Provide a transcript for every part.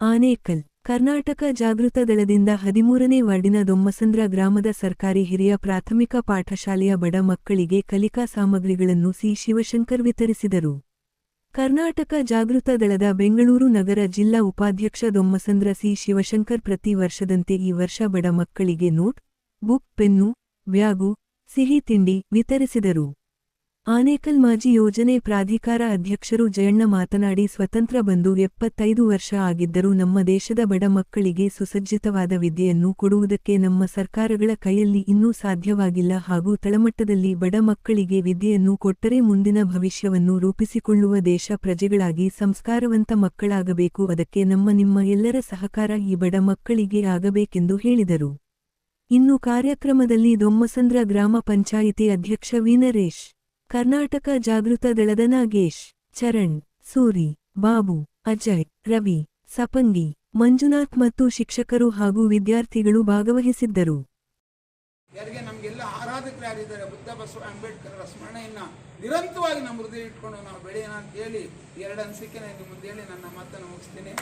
ಆನೇಕಲ್, ಕರ್ನಾಟಕ ಜಾಗೃತ ದಳದಿಂದ ಹದಿಮೂರನೇ ವಾರ್ಡಿನ ದೊಮ್ಮಸಂದ್ರ ಗ್ರಾಮದ ಸರ್ಕಾರಿ ಹಿರಿಯ ಪ್ರಾಥಮಿಕ ಪಾಠಶಾಲೆಯ ಬಡ ಮಕ್ಕಳಿಗೆ ಕಲಿಕಾ ಸಾಮಗ್ರಿಗಳನ್ನು ಸಿ. ಶಿವಶಂಕರ್ ವಿತರಿಸಿದರು. ಕರ್ನಾಟಕ ಜಾಗೃತ ದಳದ ಬೆಂಗಳೂರು ನಗರ ಜಿಲ್ಲಾ ಉಪಾಧ್ಯಕ್ಷ ದೊಮ್ಮಸಂದ್ರ ಸಿ. ಶಿವಶಂಕರ್ ಪ್ರತಿ ವರ್ಷದಂತೆ ಈ ವರ್ಷ ಬಡ ಮಕ್ಕಳಿಗೆ ನೋಟ್, ಬುಕ್, ಪೆನ್ನು, ಬ್ಯಾಗು, ಸಿಹಿ ತಿಂಡಿ ವಿತರಿಸಿದರು. ಆನೇಕಲ್ ಮಾಜಿ ಯೋಜನೆ ಪ್ರಾಧಿಕಾರ ಅಧ್ಯಕ್ಷರು ಜಯಣ್ಣ ಮಾತನಾಡಿ, ಸ್ವತಂತ್ರ ಬಂದು ಎಪ್ಪತ್ತೈದು ವರ್ಷ ಆಗಿದ್ದರೂ ನಮ್ಮ ದೇಶದ ಬಡ ಮಕ್ಕಳಿಗೆ ಸುಸಜ್ಜಿತವಾದ ವಿದ್ಯೆಯನ್ನು ಕೊಡುವುದಕ್ಕೆ ನಮ್ಮ ಸರ್ಕಾರಗಳ ಕೈಯಲ್ಲಿ ಇನ್ನೂ ಸಾಧ್ಯವಾಗಿಲ್ಲ ಹಾಗೂ ತಳಮಟ್ಟದಲ್ಲಿ ಬಡ ಮಕ್ಕಳಿಗೆ ವಿದ್ಯೆಯನ್ನು ಕೊಟ್ಟರೆ ಮುಂದಿನ ಭವಿಷ್ಯವನ್ನು ರೂಪಿಸಿಕೊಳ್ಳುವ ದೇಶ ಪ್ರಜೆಗಳಾಗಿ ಸಂಸ್ಕಾರವಂತ ಮಕ್ಕಳಾಗಬೇಕು. ಅದಕ್ಕೆ ನಮ್ಮ ನಿಮ್ಮ ಎಲ್ಲರ ಸಹಕಾರ ಈ ಬಡ ಮಕ್ಕಳಿಗೆ ಆಗಬೇಕೆಂದು ಹೇಳಿದರು. ಇನ್ನು ಕಾರ್ಯಕ್ರಮದಲ್ಲಿ ದೊಮ್ಮಸಂದ್ರ ಗ್ರಾಮ ಪಂಚಾಯಿತಿ ಅಧ್ಯಕ್ಷ ವೀನರೇಶ್ ಕರ್ನಾಟಕ ಜಾಗೃತ ದಳದ ನಾಗೇಶ್, ಚರಣ್, ಸೂರಿ, ಬಾಬು, ಅಜಯ್, ರವಿ, ಸಪಂಗಿ, ಮಂಜುನಾಥ್ ಮತ್ತು ಶಿಕ್ಷಕರು ಹಾಗೂ ವಿದ್ಯಾರ್ಥಿಗಳು ಭಾಗವಹಿಸಿದ್ದರು. ಯಾರಿಗೆ ನಮಗೆಲ್ಲ ಆರಾಧಕರು ಯಾರಿದ್ದಾರೆ? ಬುದ್ಧ ಬಸವ ಅಂಬೇಡ್ಕರ್ ಸ್ಮರಣೆಯನ್ನ ನಿರಂತರವಾಗಿ ನಮ್ಮ ಹೃದಯ ಇಟ್ಕೊಂಡು ನಾವು ಬೆಳೆಯೋಣ ಅಂತ ಹೇಳಿ ಎರಡು ಅನಿಸಿಕೆ ಮುಂದೆ ಹೇಳಿ ನನ್ನ ಮಾತನ್ನು ಮುಗಿಸ್ತೀನಿ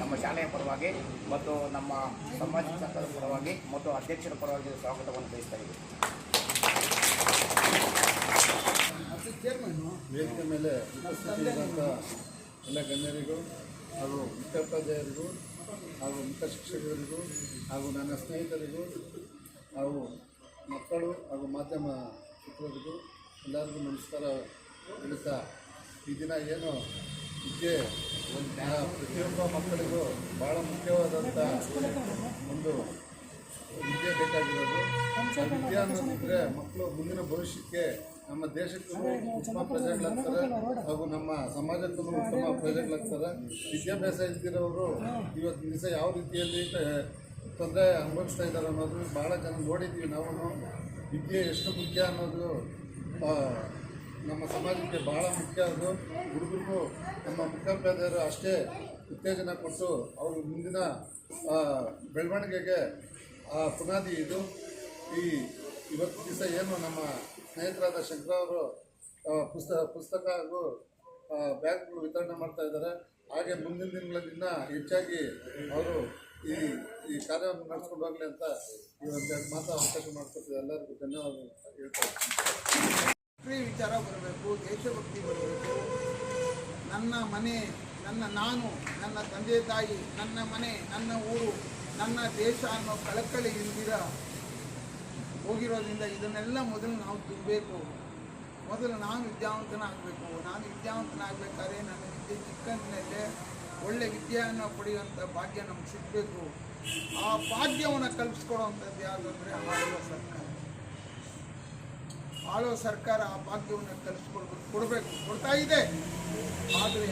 ನಮ್ಮ ಶಾಲೆಯ ಪರವಾಗಿ ಮತ್ತು ನಮ್ಮ ಸಮಾಜ ಸರ್ಕಾರದ ಪರವಾಗಿ ಮತ್ತು ಅಧ್ಯಕ್ಷರ ಪರವಾಗಿ ಸ್ವಾಗತವನ್ನು ಬಯಸ್ತಾ ಇದ್ದೀವಿ. ವೇದಿಕೆ ಮೇಲೆ ಎಲ್ಲ ಗಣ್ಯರಿಗೂ ಹಾಗೂ ಮುಖ್ಯೋಪಾಧ್ಯಾಯರಿಗೂ ಹಾಗೂ ಮುಖ್ಯ ಶಿಕ್ಷಕರಿಗೂ ಹಾಗೂ ನನ್ನ ಸ್ನೇಹಿತರಿಗೂ ಹಾಗೂ ಮಕ್ಕಳು ಹಾಗೂ ಮಾಧ್ಯಮ ಮಿತ್ರರಿಗೂ ಎಲ್ಲರಿಗೂ ನಮಸ್ಕಾರ ಹೇಳ್ತಾ ಈ ದಿನ ಏನು ವಿದ್ಯೆ ಪ್ರತಿಯೊಬ್ಬ ಮಕ್ಕಳಿಗೂ ಭಾಳ ಮುಖ್ಯವಾದಂಥ ಒಂದು ವಿದ್ಯೆ ಬೇಕಾಗಿರೋದು. ವಿದ್ಯೆ ಅನ್ನೋದಿದ್ರೆ ಮಕ್ಕಳು ಮುಂದಿನ ಭವಿಷ್ಯಕ್ಕೆ ನಮ್ಮ ದೇಶಕ್ಕೂ ಉತ್ತಮ ಪ್ರಜೆಗಳಾಗ್ತಾರೆ ಹಾಗೂ ನಮ್ಮ ಸಮಾಜಕ್ಕೂ ಉತ್ತಮ ಪ್ರಜೆಗಳಾಗ್ತಾರೆ. ವಿದ್ಯಾಭ್ಯಾಸ ಇಲ್ದಿರೋರು ಇವತ್ತು ದಿವಸ ಯಾವ ರೀತಿಯಲ್ಲಿ ತೊಂದರೆ ಅನುಭವಿಸ್ತಾ ಇದ್ದಾರೆ ಅನ್ನೋದು ಭಾಳ ಜನ ನೋಡಿದ್ದೀವಿ ನಾವು. ವಿದ್ಯೆ ಎಷ್ಟು ಮುಖ್ಯ ಅನ್ನೋದು ನಮ್ಮ ಸಮಾಜಕ್ಕೆ ಬಹಳ ಮುಖ್ಯ ಅದು. ಹುಡುಗರಿಗೂ ನಮ್ಮ ಮುಖ್ಯೋಪಾಧ್ಯಾಯರು ಅಷ್ಟೇ ಉತ್ತೇಜನ ಕೊಟ್ಟು ಅವ್ರ ಮುಂದಿನ ಬೆಳವಣಿಗೆಗೆ, ಆ, ಪುನಾದಿ ಇದು. ಈ ಇವತ್ತು ದಿವಸ ಏನು ನಮ್ಮ ಸ್ನೇಹಿತರಾದ ಶಂಕರ ಅವರು ಪುಸ್ತಕ ಪುಸ್ತಕ ಹಾಗೂ ಬ್ಯಾಗ್ಗಳು ವಿತರಣೆ ಮಾಡ್ತಾ ಇದ್ದಾರೆ. ಹಾಗೆ ಮುಂದಿನ ಇನ್ನೂ ಹೆಚ್ಚಾಗಿ ಅವರು ಈ ಈ ಕಾರ್ಯವನ್ನು ನಡೆಸ್ಕೊಂಡು ಹೋಗಲಿ ಅಂತ ಈ ಒಂದು ಮಾತು ಅವಕಾಶ ಮಾಡಿಕೊಡ್ತೀವಿ ಎಲ್ಲರಿಗೂ ಧನ್ಯವಾದ ಹೇಳ್ತಾ ರಾಷ್ಟ್ರೀಯ ವಿಚಾರ ಬರಬೇಕು ದೇಶಭಕ್ತಿ ಬರಬೇಕು. ನನ್ನ ಮನೆ, ನನ್ನ ನಾನು, ನನ್ನ ತಂದೆ ತಾಯಿ, ನನ್ನ ಮನೆ, ನನ್ನ ಊರು, ನನ್ನ ದೇಶ ಅನ್ನೋ ಕಳಕಳಿ ಇಂದಿರ ಹೋಗಿರೋದ್ರಿಂದ ಇದನ್ನೆಲ್ಲ ಮೊದಲು ನಾವು ತುಂಬಬೇಕು ಮೊದಲು ನಾನು ವಿದ್ಯಾವಂತನಾಗಬೇಕು. ನಾನು ವಿದ್ಯಾವಂತನಾಗಬೇಕಾದ್ರೆ ನನ್ನ ವಿದ್ಯೆ ಚಿಕ್ಕಂದಿನಲ್ಲೇ ಒಳ್ಳೆ ವಿದ್ಯೆಯನ್ನು ಪಡೆಯುವಂಥ ಭಾಗ್ಯ ನಮ್ಗೆ ಸಿಗಬೇಕು. ಆ ಭಾಗ್ಯವನ್ನು ಕಲ್ಪಿಸ್ಕೊಡುವಂಥದ್ದು ಯಾವುದಂದರೆ ಆಳುವ ಸರ್ಕಾರ. ಆಳುವ ಸರ್ಕಾರ ಆ ಭಾಗ್ಯವನ್ನು ಕಲಿಸ್ಕೊಡ್ಬೇಕು ಕೊಡಬೇಕು, ಕೊಡ್ತಾ ಇದೆ. ಆದರೆ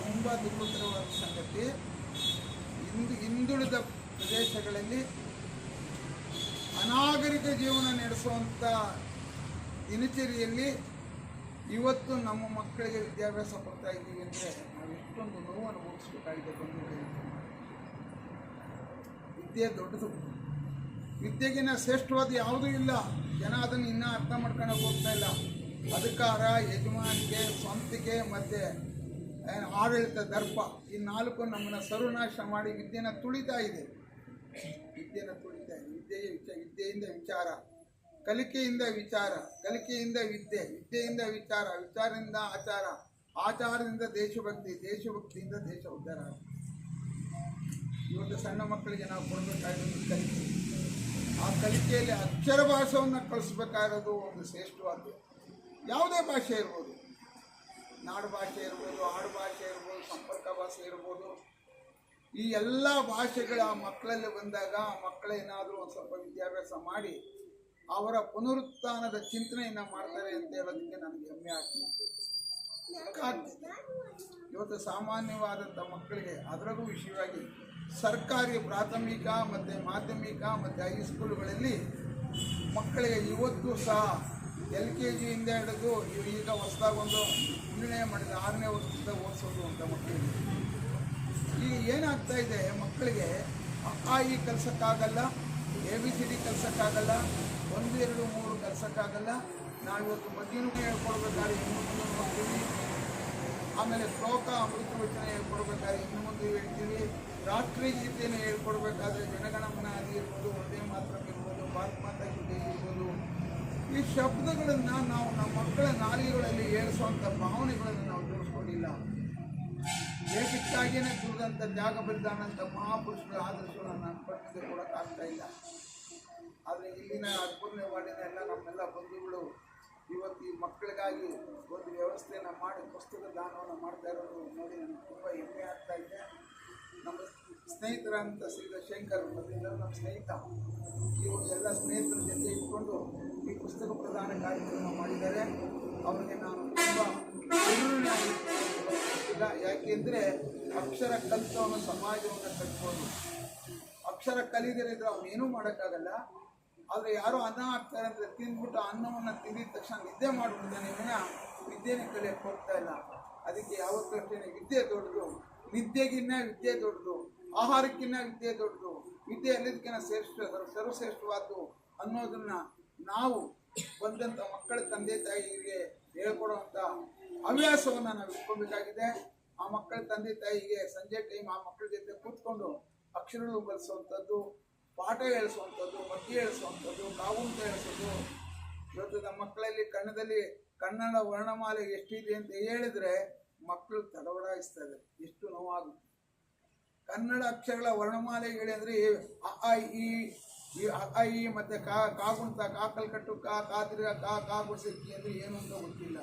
ತುಂಬ ದುಃಖಕರವಾದ ಸಂಗತಿ. ಹಿಂದು ಹಿಂದುಳಿದ ಪ್ರದೇಶಗಳಲ್ಲಿ ಅನಾಗರಿಕ ಜೀವನ ನಡೆಸುವಂಥ ದಿನಚರಿಯಲ್ಲಿ ಇವತ್ತು ನಮ್ಮ ಮಕ್ಕಳಿಗೆ ವಿದ್ಯಾಭ್ಯಾಸ ಕೊಡ್ತಾ ಇದ್ದೀವಿ ಅಂದರೆ ನಾವು ಎಷ್ಟೊಂದು ನೋವು ಅನುಭವಿಸ್ಬೇಕಾಗಿದೆ ಬಂಧುಗಳೇ ವಿದ್ಯೆ ದೊಡ್ಡದು. ವಿದ್ಯೆಗಿನ ಶ್ರೇಷ್ಠವಾದ ಯಾವುದೂ ಇಲ್ಲ. ಜನ ಅದನ್ನು ಇನ್ನೂ ಅರ್ಥ ಮಾಡ್ಕೊಳಕ್ಕೆ ಹೋಗ್ತಾ ಇಲ್ಲ. ಅಧಿಕಾರ ಯಜಮಾನಿಕೆ ಸ್ವಂತಿಕೆ ಮತ್ತು ಆಡಳಿತ, ದರ್ಪ, ಈ ನಾಲ್ಕು ನಮ್ಮನ್ನು ಸರ್ವನಾಶ ಮಾಡಿ ವಿದ್ಯೆನ ತುಳಿತಾ ಇದೆ. ವಿದ್ಯೆನ ತುಳಿತಾ ಇದೆ. ವಿದ್ಯೆಯ ವಿಚಾರ ವಿದ್ಯೆಯಿಂದ ವಿಚಾರ, ಕಲಿಕೆಯಿಂದ ವಿಚಾರ, ಕಲಿಕೆಯಿಂದ ವಿದ್ಯೆ, ವಿದ್ಯೆಯಿಂದ ವಿಚಾರ, ವಿಚಾರದಿಂದ ಆಚಾರ, ಆಚಾರದಿಂದ ದೇಶಭಕ್ತಿ, ದೇಶಭಕ್ತಿಯಿಂದ ದೇಶ ಉದ್ಧಾರ. ಇವತ್ತು ಸಣ್ಣ ಮಕ್ಕಳಿಗೆ ನಾವು ಕೊಡಬೇಕಾಗಿರೋದು ಕಲಿಕೆ. ಕಲಿಕೆಯಲ್ಲಿ ಅಕ್ಷರ ಭಾಷವನ್ನು ಕಳಿಸ್ಬೇಕಾಗಿರೋದು ಒಂದು ಶ್ರೇಷ್ಠವಾದ್ದು. ಯಾವುದೇ ಭಾಷೆ ಇರ್ಬೋದು. ನಾಡು ಭಾಷೆ ಇರ್ಬೋದು, ಆಡು ಭಾಷೆ ಇರ್ಬೋದು, ಸಂಪರ್ಕ ಭಾಷೆ ಇರ್ಬೋದು. ಈ ಎಲ್ಲ ಭಾಷೆಗಳ ಮಕ್ಕಳಲ್ಲಿ ಬಂದಾಗ ಆ ಮಕ್ಕಳೇನಾದರೂ ಒಂದು ಸ್ವಲ್ಪ ವಿದ್ಯಾಭ್ಯಾಸ ಮಾಡಿ ಅವರ ಪುನರುತ್ಥಾನದ ಚಿಂತನೆಯನ್ನು ಮಾಡ್ತಾರೆ ಅಂತ ಹೇಳೋದಕ್ಕೆ ನನಗೆ ಹೆಮ್ಮೆ ಆಗ್ತಿದೆ. ಇವತ್ತು ಸಾಮಾನ್ಯವಾದಂಥ ಮಕ್ಕಳಿಗೆ ಅದರಲ್ಲೂ ವಿಷಯವಾಗಿ ಸರ್ಕಾರಿ ಪ್ರಾಥಮಿಕ ಮತ್ತು ಮಾಧ್ಯಮಿಕ ಮತ್ತು ಹೈಸ್ಕೂಲ್ಗಳಲ್ಲಿ ಮಕ್ಕಳಿಗೆ ಇವತ್ತು ಸಹ ಎಲ್ ಕೆ ಜಿಯಿಂದ ಹಿಡಿದು ಈಗ ಹೊಸದಾಗಿ ಒಂದು ನಿರ್ಣಯ ಮಾಡಿದ ಆರನೇ ವರ್ಷದಿಂದ ಓದಿಸೋದು ಅಂತ ಮಕ್ಕಳಿಗೆ. ಈಗ ಏನಾಗ್ತಾ ಇದೆ ಮಕ್ಕಳಿಗೆ ಅ, ಇ ಕಲ್ಸೋಕ್ಕಾಗಲ್ಲ ಎ ಬಿ ಸಿ ಡಿ ಕಲ್ಸೋಕ್ಕಾಗಲ್ಲ ಒಂದು ಎರಡು ಮೂರು ಕಲ್ಸೋಕ್ಕಾಗಲ್ಲ. ನಾವಿವತ್ತು ಮಧ್ಯಾಹ್ನ ಹೇಳ್ಕೊಳ್ಬೇಕಾದ್ರೆ ಹೆಣ್ಣು ಮಕ್ಕಳು ನೋಡ್ತೀವಿ ಆಮೇಲೆ ಶ್ಲೋಕ ಅಮೃತ ವಚನ ಹೇಳ್ಕೊಡ್ಬೇಕಾದ್ರೆ ಇನ್ನು ಮುಂದೆ ಹೇಳ್ತೀವಿ. ರಾತ್ರಿ ಗೀತೆಯನ್ನು ಹೇಳ್ಕೊಡ್ಬೇಕಾದ್ರೆ ಜನಗಣಮನ ಆಗಿರ್ಬೋದು ಒಂದೇ ಮಾತ್ರ ಇರ್ಬೋದು ಭಾರತ ಮಾತಾ ಗೀತೆ ಇರ್ಬೋದು. ಈ ಶಬ್ದಗಳನ್ನು ನಾವು ನಮ್ಮ ಮಕ್ಕಳ ನಾಲಿಗೆಗಳಲ್ಲಿ ಏರಿಸುವಂಥ ಭಾವನೆಗಳನ್ನು ನಾವು ತೋರಿಸ್ಕೊಂಡಿಲ್ಲ. ಏಕಕ್ಕಾಗಿಯೇ ದುಡಿದಂಥ ತ್ಯಾಗ ಬಲಿದಾನ ಅಂತ ಮಹಾಪುರುಷರ ಆದರ್ಶಗಳನ್ನು ನನ್ನ ಪಟ್ಟಿಗೆ ಕೊಡೋಕ್ಕಾಗ್ತಾ ಇಲ್ಲ. ಆದರೆ ಇಲ್ಲಿನ ಮಾಡಿದ ಎಲ್ಲ ನಮ್ಮೆಲ್ಲ ಬಂಧುಗಳು ಇವತ್ತು ಈ ಮಕ್ಕಳಿಗಾಗಿ ಒಂದು ವ್ಯವಸ್ಥೆಯನ್ನು ಮಾಡಿ, ಪುಸ್ತಕ ದಾನವನ್ನು ಮಾಡ್ತಾ ಇರೋದು ನೋಡಿ ನನಗೆ ತುಂಬ ಹೆಮ್ಮೆ ಆಗ್ತಾ ಇದೆ. ನಮ್ಮ ಸ್ನೇಹಿತರಂತ ಶ್ರೀ ಶಂಕರ್ ಮೊದಲಿಂದ ನಮ್ಮ ಸ್ನೇಹಿತ. ಇವರು ಎಲ್ಲ ಸ್ನೇಹಿತರ ಜೊತೆ ಇಟ್ಕೊಂಡು ಈ ಪುಸ್ತಕ ಪ್ರದಾನ ಕಾರ್ಯಕ್ರಮ ಮಾಡಿದ್ದಾರೆ. ಅವರಿಗೆ ನಾನು ತುಂಬ ಯಾಕೆಂದರೆ ಅಕ್ಷರ ಕಲಿತವನು ಸಮಾಜವನ್ನು ಕಟ್ಬೋದು ಅಕ್ಷರ ಕಲಿದರೆ ಇದ್ರೆ ಏನೂ ಮಾಡೋಕ್ಕಾಗಲ್ಲ. ಆದರೆ ಯಾರು ಅನ್ನ ಹಾಕ್ತಾರೆ ಅಂದರೆ ತಿಂದ್ಬಿಟ್ಟು ಅನ್ನವನ್ನು ತಿಂದಿದ ತಕ್ಷಣ ನಿದ್ದೆ ಮಾಡಿಬಿಡ್ತಾನೆ ವಿನ ವಿದ್ಯೆನೇ ಕಲಿಯಕ್ಕೆ ಹೋಗ್ತಾ ಇಲ್ಲ. ಅದಕ್ಕೆ ಯಾವತ್ತೂ ಅಷ್ಟೇ ವಿದ್ಯೆ ದೊಡ್ಡದು. ನಿದ್ದೆಗಿನ್ನ ವಿದ್ಯೆ ದೊಡ್ಡದು. ಆಹಾರಕ್ಕಿನ್ನ ವಿದ್ಯೆ ದೊಡ್ಡದು. ವಿದ್ಯೆ ಎಲ್ಲದಕ್ಕಿಂತ ಶ್ರೇಷ್ಠ ಸರ್ವ- ಸರ್ವಶ್ರೇಷ್ಠವಾದ್ದು ಅನ್ನೋದನ್ನ ನಾವು ಬಂದಂಥ ಮಕ್ಕಳ ತಂದೆ ತಾಯಿಗೆ ಹೇಳ್ಕೊಡುವಂಥ ಹವ್ಯಾಸವನ್ನು ನಾವು ಇಟ್ಕೊಬೇಕಾಗಿದೆ. ಆ ಮಕ್ಕಳ ತಂದೆ ತಾಯಿಗೆ ಸಂಜೆ ಟೈಮ್ ಆ ಮಕ್ಕಳ ಜೊತೆ ಕೂತ್ಕೊಂಡು ಅಕ್ಷರಗಳು ಬರೆಸುವಂಥದ್ದು ಪಾಠ ಹೇಳಿಸುವಂಥದ್ದು ಬಗ್ಗೆ ಹೇಳಿಸುವಂಥದ್ದು ಕಾವುಂತ ಹೇಳಿಸೋದು ಇವತ್ತು ನಮ್ಮ ಮಕ್ಕಳಲ್ಲಿ ಕನ್ನಡದಲ್ಲಿ ಕನ್ನಡ ವರ್ಣಮಾಲೆ ಎಷ್ಟಿದೆ ಅಂತ ಹೇಳಿದ್ರೆ ಮಕ್ಕಳು ತಡವಡಾಯಿಸ್ತಾರೆ ಎಷ್ಟು ನೋವಾಗುತ್ತೆ. ಕನ್ನಡ ಅಕ್ಷರಗಳ ವರ್ಣಮಾಲೆ ಹೇಳಿ ಅಂದರೆ ಅ ಆ, ಇ ಈ ಅ ಇ ಮತ್ತು ಕಾ ಕಾಗುಂತ ಕಾ ಕಲ್ಕಟ್ಟು ಕಾ ಕಾತಿರ್ಗ ಕಾ ಕಾ ಗುಡ್ಸಕ್ಕಿ ಅಂದರೆ ಏನು ಅಂತ ಗೊತ್ತಿಲ್ಲ.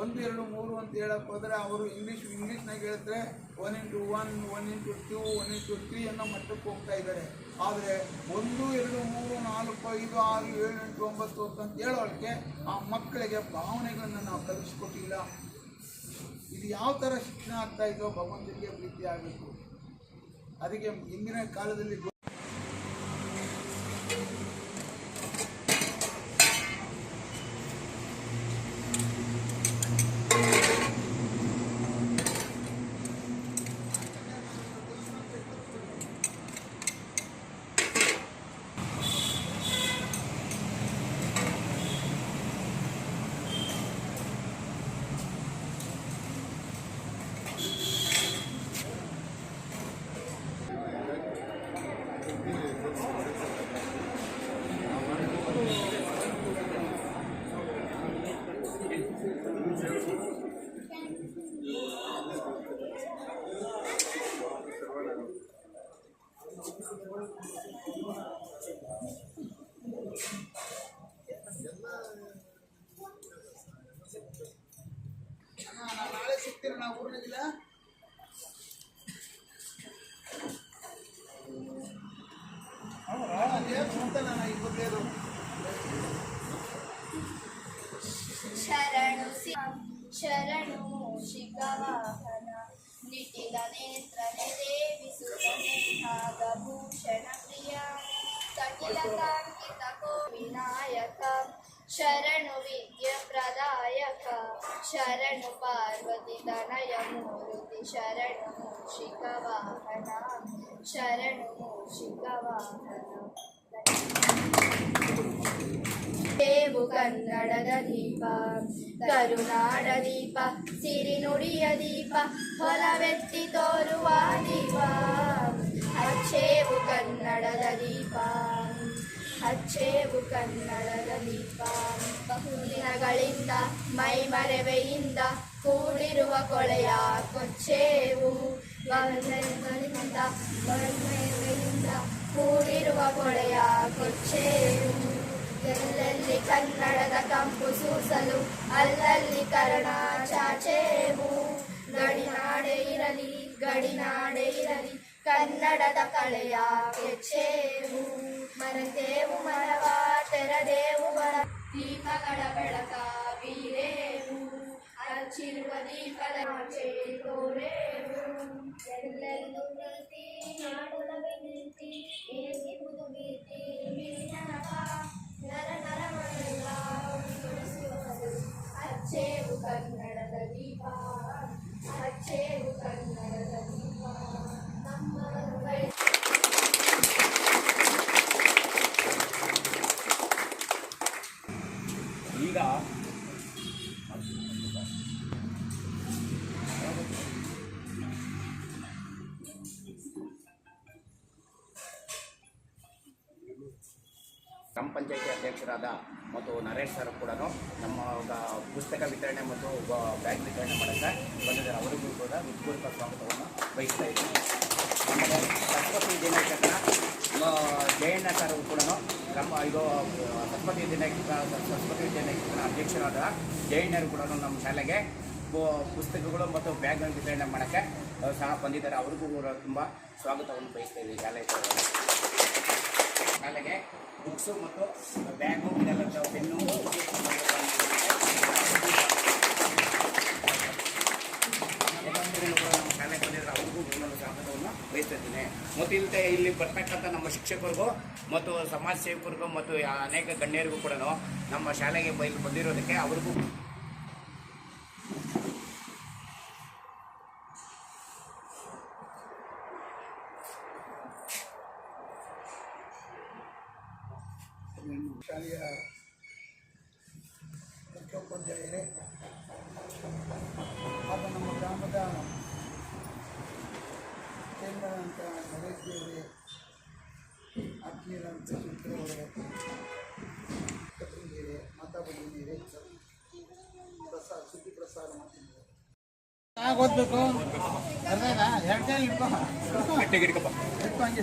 ಒಂದು, ಎರಡು, ಮೂರು ಅಂತ ಹೇಳಕ್ಕೆ ಹೋದರೆ ಅವರು ಇಂಗ್ಲೀಷ್ ಇಂಗ್ಲೀಷ್ನಾಗ ಹೇಳಿದ್ರೆ one into one one into two one into three ಅನ್ನೋ ಮಟ್ಟಕ್ಕೆ ಹೋಗ್ತಾ ಇದ್ದಾರೆ ಆದರೆ ಒಂದು, ಎರಡು, ಮೂರು, ನಾಲ್ಕು, ಐದು, ಆರು, ಏಳು, ಎಂಟು, ಒಂಬತ್ತು ಅಂತ ಹೇಳೋಕ್ಕೆ ಆ ಮಕ್ಕಳಿಗೆ ಭಾವನೆಗಳನ್ನು ನಾವು ಕಲಿಸ್ಕೊಟ್ಟಿಲ್ಲ. ಇದು ಯಾವ ಥರ ಶಿಕ್ಷಣ ಆಗ್ತಾ ಇದೋ ಭಗವಂತನಿಗೆ ಪ್ರೀತಿ ಆಗಬೇಕು. ಅದಕ್ಕೆ ಹಿಂದಿನ ಕಾಲದಲ್ಲಿ विटिलनेत्रने देवि सुरनेहागभूषणप्रियाणि सकिलकाङ्कितकोविनायक शरणु विद्यप्रदायक शरणु पार्वतीतनयमूर्ति शरणु मूषिकवाहन शरणु मूषिकवाहन ದೇವು ಕನ್ನಡದ ದೀಪ, ಕರುನಾಡ ದೀಪ ಸಿರಿನುಡಿಯ ದೀಪ, ಹೊಲವೆತ್ತಿ ತೋರುವ ದೀಪ. ಹಚ್ಚೇವು ಕನ್ನಡದ ದೀಪ ಹಚ್ಚೇವು ಕನ್ನಡದ ದೀಪ. ಬಹುದಿನಗಳಿಂದ ಮೈ ಮರೆವೆಯಿಂದ ಕೂಡಿರುವ ಕೊಳೆಯ ಕೊಚ್ಚೇವು ಗಳಿಂದ ಮೈಮರೆವೆಯಿಂದ ಕೂಡಿರುವ ಕೊಳೆಯ ಕೊಚ್ಚೇವು. ಎಲ್ಲೆಲ್ಲಿ ಕನ್ನಡದ ಕಂಪು ಸೂಸಲು ಅಲ್ಲಲ್ಲಿ ಕರ್ಣ ಚಾಚೇವು ಗಡಿನಾಡೆ ಇರಲಿ ಗಡಿನಾಡೆ ಇರಲಿ ಕನ್ನಡದ ಕಳೆಯ ಕೆಚ್ಚೇವು ಮರೆತೇವು ಮರವ ತೆರದೇವು ಮರ ದೀಪಗಳ ಬೆಳಕ ಬೀರೇವು ಹಚ್ಚಿರುವ ದೀಪದ ಆಚೆ ತೋರೇವು ಎಲ್ಲೆಲ್ಲೂ ಪ್ರೀತಿ ನಾಡೊಳಗೆ ಈಗ ಗ್ರಾಮ ಪಂಚಾಯಿತಿ ಅಧ್ಯಕ್ಷರಾದ ಮತ್ತು ನರೇಶ್ ಸರ್ ಕೂಡ ನಮ್ಮ ಪುಸ್ತಕ ವಿತರಣೆ ಮತ್ತು ಬ್ಯಾಗ್ ವಿತರಣೆ ಮಾಡೋಕ್ಕೆ ಬಂದಿದ್ದಾರೆ. ಅವರಿಗೂ ಕೂಡ ಹೃತ್ಪೂರ್ವಕ ಸ್ವಾಗತವನ್ನು ಬಯಸ್ತಾ ಇದ್ದೀನಿ. ಆಮೇಲೆ ಸರಸ್ವತಿ ದಿನಾಚರಣೆ ಜಯಣ್ಣ ಸರ್ ಕೂಡ ನಮ್ಮ ಇದು, ಸರಸ್ವತಿ ದಿನಾಚರಣೆ ಸರಸ್ವತಿ ದಿನಾಚರಣೆ ಅಧ್ಯಕ್ಷರಾದ ಜಯಣ್ಣರು ಕೂಡ ನಮ್ಮ ಶಾಲೆಗೆ ಪುಸ್ತಕಗಳು ಮತ್ತು ಬ್ಯಾಗ್ ವಿತರಣೆ ಮಾಡೋಕ್ಕೆ ಸಹ ಬಂದಿದ್ದಾರೆ. ಅವ್ರಿಗೂ ಕೂಡ ತುಂಬ ಸ್ವಾಗತವನ್ನು ಬಯಸ್ತಾ ಇದ್ದೀವಿ ಶಾಲೆ ಶಾಲೆಗೆ ಬುಕ್ಸು ಮತ್ತು ಬ್ಯಾಗು ಇದೆಲ್ಲ ಪೆನ್ನು ಶಾಲೆಗೆ ವಹಿಸ್ತಿದ್ದೇನೆ ಮತ್ತು ಇಲ್ಲದೆ ಇಲ್ಲಿ ಬರ್ತಕ್ಕಂಥ ನಮ್ಮ ಶಿಕ್ಷಕರಿಗೂ ಮತ್ತು ಸಮಾಜ ಸೇವಕರಿಗೂ ಮತ್ತು ಅನೇಕ ಗಣ್ಯರಿಗೂ ಕೂಡ ನಮ್ಮ ಶಾಲೆಗೆ ಬೈಲು ಬಂದಿರೋದಕ್ಕೆ ಅವ್ರಿಗೂ ಶಾಲೆಯ ಮುಖ್ಯೋಪಾಧ್ಯಾಯರೇ. ಹಾಗೂ ನಮ್ಮ ಗ್ರಾಮದ ಕೇಂದ್ರದಂಥ ನರೇಶ್ ದೇವರೇ ಆತ್ಮೀಯರಂಥ ಚಿತ್ರವರೇ ಕತ್ರಿಗೇರೆ ಮಾತಾ ಬಂದಿದ್ದೀರಿ ಪ್ರಸಾರ ಸುದ್ದಿ ಪ್ರಸಾರ ಮಾಡ್ತಿದ್ದಾರೆ. ಓದ್ಬೇಕು. ಇಟ್ಕೊಂಡು ಇಟ್ಕೋ ಇಟ್ಕೊ ಹಂಗೆ.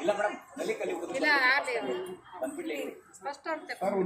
ಇಲ್ಲ ಮೇಡಮ್ ಇಲ್ಲ ಆಗಲಿ. ಬಂದ್ಬಿಡ್ಲಿ ಫಸ್ಟ್ ಅವ್ರು